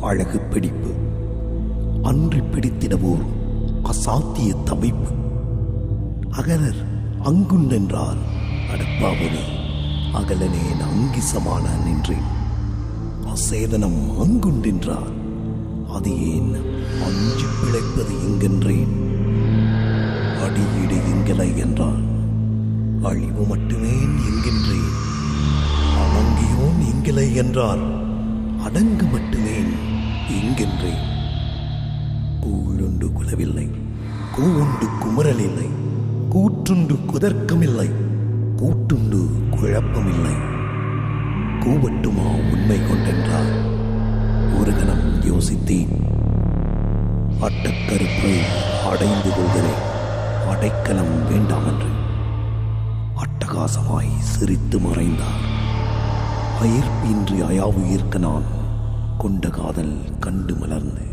அழகு பிடிப்பு. அன்றி பிடித்திடவோர் அசாத்திய தவிப்பு அகலர் அங்குண்டென்றார் அடப்பாவனே அகலனேன் அங்கிசமான நின்றேன். அசேதனம் அங்குண்டென்றார் அது ஏன் அஞ்சு பிழைப்பது எங்கென்றேன் அடியீடு எங்கலை என்றால் அழிவு மட்டுமே என்கின்றேன் அடங்கியோன் எங்கிலை என்றார் அடங்கு மட்டுமே என்கின்றேன் கூழுண்டு குலவில்லை கூவுண்டு குமரல் இல்லை கூற்றுண்டு குதர்க்கமில்லை கூட்டுண்டு குழப்பமில்லை. கூவட்டுமா உண்மை கொண்டென்றார் ஒரு கணம் யோசித்தேன். அட்டக்கருப்பை அடைந்து கொள்கிறேன் அடைக்கலம் வேண்டாம் என்று அட்டகாசமாய் சிரித்து மறைந்தார். அயிர்ப்பின்றி அயாவு ஈர்க்க நான் கொண்ட காதல் கண்டு மலர்ந்து.